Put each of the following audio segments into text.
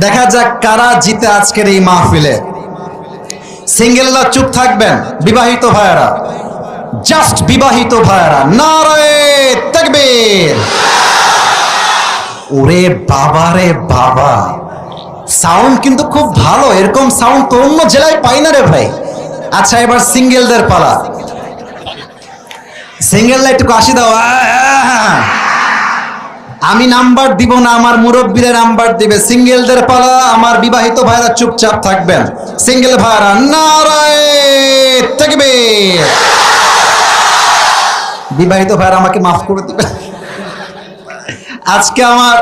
দেখা যাক কারা জিতে আজকের এই মাহফিলে। সিঙ্গেলরা চুপ থাকবেন, বিবাহিত ভাইয়েরা। জাস্ট বিবাহিত ভাইয়েরা। নারায়ে তাকবীর। ওরে বাবা রে বাবা। সাউন্ড কিন্তু খুব ভালো, এরকম সাউন্ড তো অন্য জেলায় পাই না রে ভাই। আচ্ছা এবার সিঙ্গেলদের পালা। সিঙ্গেলরা একটু কাশি দাও! আমি নাম্বার দিব না, আমার মুরব্বীরা নাম্বার দিবে। সিঙ্গেলদের পালা, আমার বিবাহিত ভাইরা চুপচাপ থাকবেন। সিঙ্গেল ভাইরা নারায়ে তাকবীর বিবাহিত ভাইরা আমাকে মাফ করে দিবে। আজকে আমার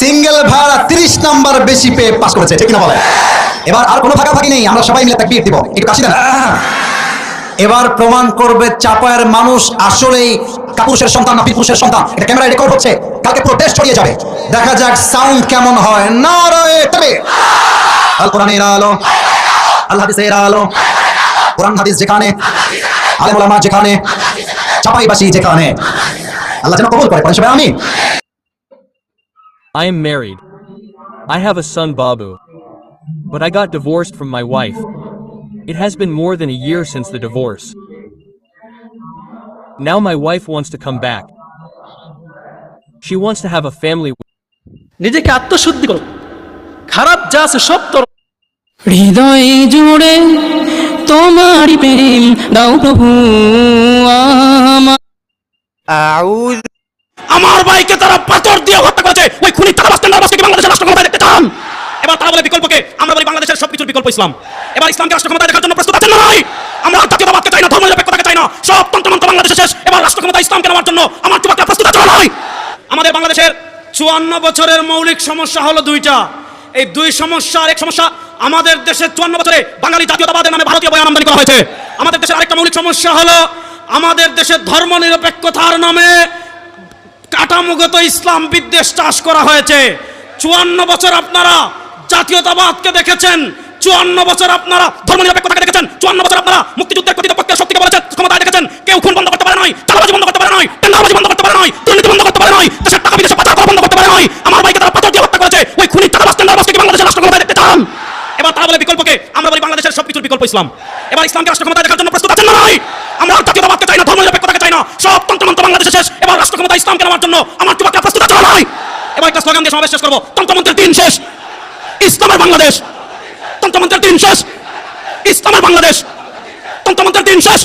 সিঙ্গেল ভাড়া তিরিশ নাম্বার বেশি পেয়ে পাস করেছে, ঠিক না বলে এবার আর কোনো ফাঁকাফাঁকি নেই, আমরা সবাই মিলে তাকবীর দিব। একটু কাশি দেন! এবার প্রমাণ করবে চাপায়ের মানুষ আসলেই কাপুরুষের সন্তান না পুরুষের সন্তান এটা ক্যামেরায় রেকর্ড হচ্ছে, কালকে প্রোটেস্ট ছড়িয়ে যাবে দেখা যাক সাউন্ড কেমন হয় নারায়ে তবে আল কোরআনের আলো, আল হাদিসের আলো, কোরআন হাদিস যেখানে, আলেম ওলামা যেখানে, চাপাইবাসী যেখানে আল্লাহ যেন কবুল করে আমিন I am married. I have a son, Babu. But I got divorced from my wife. It has been more than a year since the divorce. Now my wife wants to come back. She wants to have a family. নিজেকে আত্মশুদ্ধি করো। খারাপ যা আছে সব তোর হৃদয়ে জুড়ে তোমারই প্রেম দাও প্রভু আমার আমার ভাইকে তারা পাথর দিয়ে হত্যা করেছে। ওই খুনি তারা বাস্তেন বাসকে বাংলাদেশের রাষ্ট্র ক্ষমতায় দেখতে চান? এবার তারা বলে বিকল্পকে। আমরা বলি বাংলাদেশের সবকিছুর বিকল্প ইসলাম। এবার ইসলামকে রাষ্ট্র ক্ষমতায় দেখার জন্য প্রস্তুত আছেন না নাই আমরা জাতীয়তাবাদকে চাই না ধর্ম নিরপেক্ষতাকে চাই না। সব তন্ত্রমন্ত্র বাংলাদেশে শেষ। এবার রাষ্ট্র ক্ষমতা ইসলামকে নেওয়ার জন্য আমার যুবকরা প্রস্তুত আছে না নাই আমাদের বাংলাদেশের চুয়ান্ন বছরের মৌলিক সমস্যা হলো দুইটা। এই দুই সমস্যার এক সমস্যা, আমাদের দেশের চুয়ান্ন বছরে বাঙালি জাতীয়তাবাদের নামে ভারতীয় বই আমদানি করা হয়েছে। আমাদের দেশের আরেকটা মৌলিক সমস্যা হলো আমাদের দেশের ধর্ম নিরপেক্ষতার নামে কাঠামোগত ইসলাম বিদ্বেষ চাষ করা হয়েছে। চুয়ান্ন বছর আপনারা জাতীয়তাবাদকে দেখেছেন। চুয়ান্ন বছর আপনারা ধর্ম নিরপেক্ষতাকে দেখেছেন, চুয়ান্ন বছর আপনারা মুক্তিযুদ্ধের কথিত পক্ষের শক্তিকে বলেছেন, ক্ষমতায় দেখেছেন, কেউ খুন বন্ধ করতে পারে নয় চালাবাজি বন্ধ করতে পারে নয় টেন্ডারবাজি বন্ধ করতে পারে নয় দুর্নীতি বন্ধ করতে পারে নয় দেশের টাকা বিদেশে পাচার বন্ধ করতে পারে নয় আমার ভাইকে তারা পাচার দিয়ে হত্যা করেছে, ওই খুনি বাস টেন্ডারবাজকে কি বাংলাদেশের রাষ্ট্র দেখতে চান? এবার তারা বলে বিকল্পকে, আমরা বলি বাংলাদেশের সব সবকিছুর বিকল্প ইসলাম। এবার ইসলামকে রাষ্ট্র ক্ষমতায় দেখার জন্য প্রস্তুত আছেন না নাই আমরা জাতীয়তাবাদকে চাই না, ধর্ম নিরপেক্ষতাকে চাই না, সব তন্ত্রমন্ত্র বাংলাদেশে শেষ, এবার রাষ্ট্র ক্ষমতা ইসলামকে নেওয়ার জন্য আমার যুবকরা প্রস্তুত আছে না নাই এবার একটা স্লোগান দিয়ে সমাবেশ শেষ করব, তন্ত্রমন্ত্রের দিন শেষ। ইসলামের বাংলাদেশ। তন্ত্রমন্ত্রের তিন শেষ ইসলামের বাংলাদেশ। তন্ত্রমন্ত্রের তিন শেষ